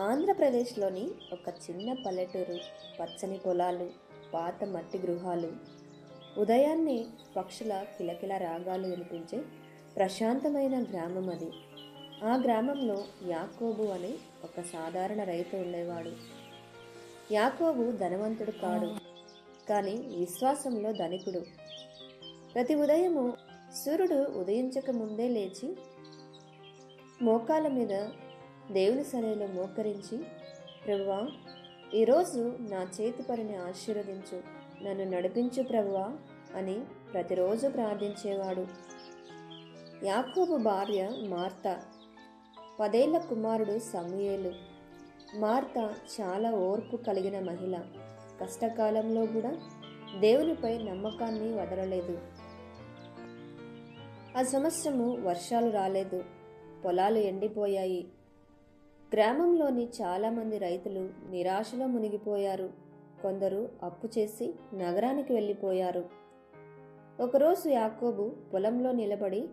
ఆంధ్రప్రదేశ్లోని ఒక చిన్న పల్లెటూరు పచ్చని పొలాలు పాత మట్టి గృహాలు. ఉదయాన్నే పక్షుల కిలకిల రాగాలు వినిపించే ప్రశాంతమైన గ్రామం అది. ఆ గ్రామంలో యాకోబు అనే ఒక సాధారణ రైతు ఉండేవాడు. యాకోబు ధనవంతుడు కాడు కానీ విశ్వాసంలో ధనికుడు. ప్రతి ఉదయము సూర్యుడు ఉదయించక ముందే లేచి మోకాల మీద దేవుని సరైలో మోకరించి ప్రభువా ఈరోజు నా చేతి పనిని ఆశీర్వదించు. నన్ను నడిపించు ప్రభువా అని ప్రతిరోజు ప్రార్థించేవాడు. యాకోబు భార్య మార్త. పదేళ్ళ కుమారుడు సమూయేలు. మార్త చాలా ఓర్పు కలిగిన మహిళ. కష్టకాలంలో కూడా దేవునిపై నమ్మకాన్ని వదలలేదు. ఆ సంవత్సరము వర్షాలు రాలేదు. పొలాలు ఎండిపోయాయి. గ్రామంలోని చాలామంది రైతులు నిరాశలో మునిగిపోయారు. కొందరు అప్పు చేసి నగరానికి వెళ్ళిపోయారు. ఒకరోజు యాకోబు పొలంలో నిలబడి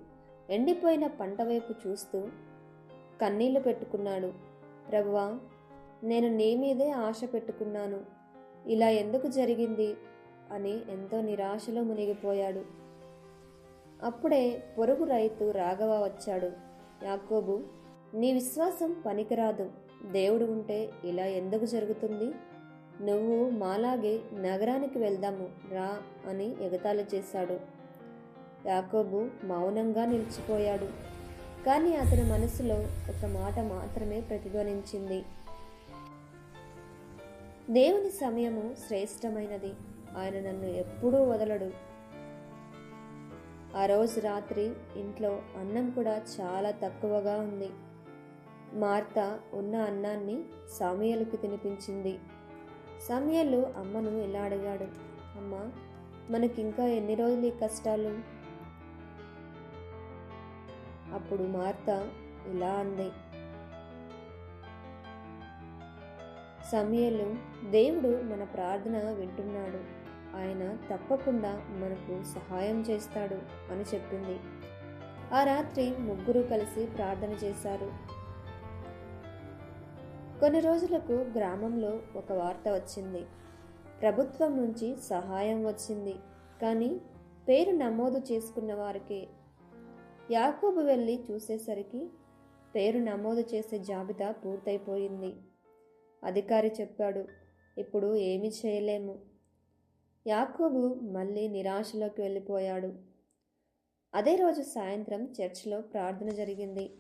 ఎండిపోయిన పంట వైపు చూస్తూ కన్నీళ్ళు పెట్టుకున్నాడు. ప్రభువా నేను నీ మీదే ఆశ పెట్టుకున్నాను. ఇలా ఎందుకు జరిగింది? అని ఎంతో నిరాశలో మునిగిపోయాడు. అప్పుడే పొరుగు రైతు రాఘవ వచ్చాడు. యాకోబు నీ విశ్వాసం పనికిరాదు. దేవుడు ఉంటే ఇలా ఎందుకు జరుగుతుంది? నువ్వు మాలాగే నగరానికి వెళ్దాము రా అని ఎగతాళి చేశాడు. యాకోబు మౌనంగా నిలిచిపోయాడు. కానీ అతని మనసులో ఒక మాట మాత్రమే ప్రతిధ్వనించింది. దేవుని సమయము శ్రేష్టమైనది. ఆయన నన్ను ఎప్పుడూ వదలడు. ఆ రోజు రాత్రి ఇంట్లో అన్నం కూడా చాలా తక్కువగా ఉంది. మార్త ఉన్న అన్నాన్ని సమయలుకి తినిపించింది. సమయలు అమ్మను ఇలా అడిగాడు. అమ్మ మనకింకా ఎన్ని రోజులు ఈ కష్టాలు? అప్పుడు మార్త ఇలా అంది. సమయలు దేవుడు మన ప్రార్థన వింటున్నాడు. ఆయన తప్పకుండా మనకు సహాయం చేస్తాడు అని చెప్పింది. ఆ రాత్రి ముగ్గురు కలిసి ప్రార్థన చేశారు. కొన్ని రోజులకు గ్రామంలో ఒక వార్త వచ్చింది. ప్రభుత్వం నుంచి సహాయం వచ్చింది. కానీ పేరు నమోదు చేసుకున్న వారికి. యాకోబు వెళ్ళి చూసేసరికి పేరు నమోదు చేసే జాబితా పూర్తయిపోయింది. అధికారి చెప్పాడు ఇప్పుడు ఏమీ చేయలేము. యాకోబు మళ్ళీ నిరాశలోకి వెళ్ళిపోయాడు. అదే రోజు సాయంత్రం చర్చిలో ప్రార్థన జరిగింది.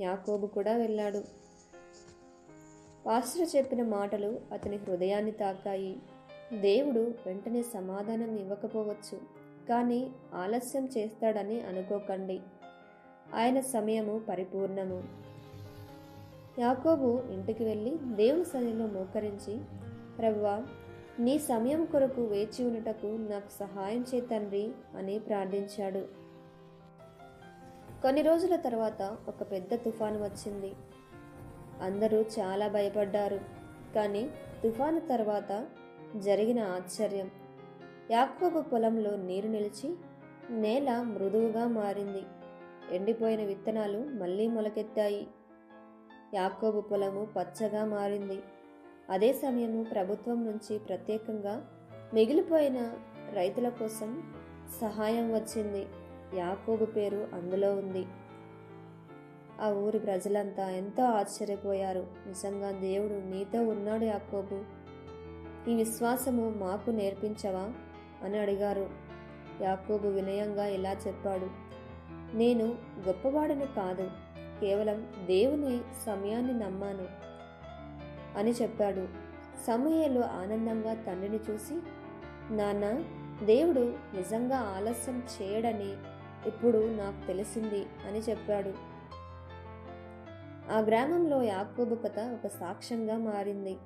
యాకోబు కూడా వెళ్ళాడు. పాస్టర్ చెప్పిన మాటలు అతని హృదయాన్ని తాకాయి. దేవుడు వెంటనే సమాధానం ఇవ్వకపోవచ్చు కానీ ఆలస్యం చేస్తాడని అనుకోకండి. ఆయన సమయము పరిపూర్ణము. యాకోబు ఇంటికి వెళ్ళి దేవుని సన్నిలో మోకరించి ప్రవ్వా నీ సమయం కొరకు వేచి ఉండటకు నాకు సహాయం చే తండ్రి అని ప్రార్థించాడు. కొన్ని రోజుల తర్వాత ఒక పెద్ద తుఫాను వచ్చింది. అందరూ చాలా భయపడ్డారు. కానీ తుఫాను తర్వాత జరిగిన ఆశ్చర్యం. యాకోబు పొలంలో నీరు నిలిచి నేల మృదువుగా మారింది. ఎండిపోయిన విత్తనాలు మళ్ళీ మొలకెత్తాయి. యాకోబు పొలము పచ్చగా మారింది. అదే సమయము ప్రభుత్వం నుంచి ప్రత్యేకంగా మిగిలిపోయిన రైతుల కోసం సహాయం వచ్చింది. యాకోబు పేరు అందులో ఉంది. ఆ ఊరి ప్రజలంతా ఎంతో ఆశ్చర్యపోయారు. నిజంగా దేవుడు నీతో ఉన్నాడు యాకోబు. ఈ విశ్వాసము మాకు నేర్పించవా? అని అడిగారు. యాకోబు వినయంగా ఇలా చెప్పాడు. నేను గొప్పవాడిని కాదు. కేవలం దేవుని సమయాన్ని నమ్మాను అని చెప్పాడు. సమయంలో ఆనందంగా తండ్రిని చూసి నాన్న దేవుడు నిజంగా ఆలస్యం చేయడని ఇప్పుడు నాకు తెలిసింది అని చెప్పాడు. ఆ గ్రామంలో యాకోబు కథ ఒక సాక్ష్యంగా మారింది.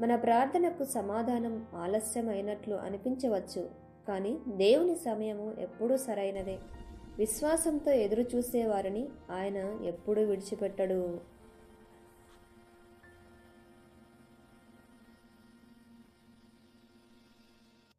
మన ప్రార్థనకు సమాధానం ఆలస్యమైనట్లు అనిపించవచ్చు కానీ దేవుని సమయము ఎప్పుడూ సరైనదే. విశ్వాసంతో ఎదురు చూసేవారిని ఆయన ఎప్పుడూ విడిచిపెట్టడు.